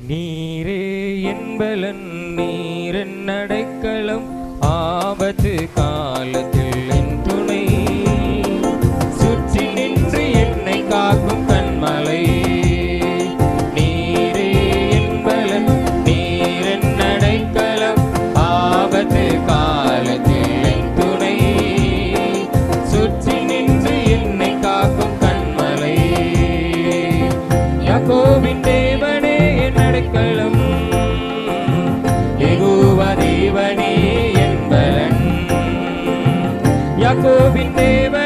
நீரே என்பலன் நீரன் நடை I Jacob in Neva.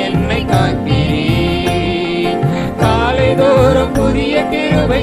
என்னை காக்கிறீர் காலை தோறும் புதிய கிருபை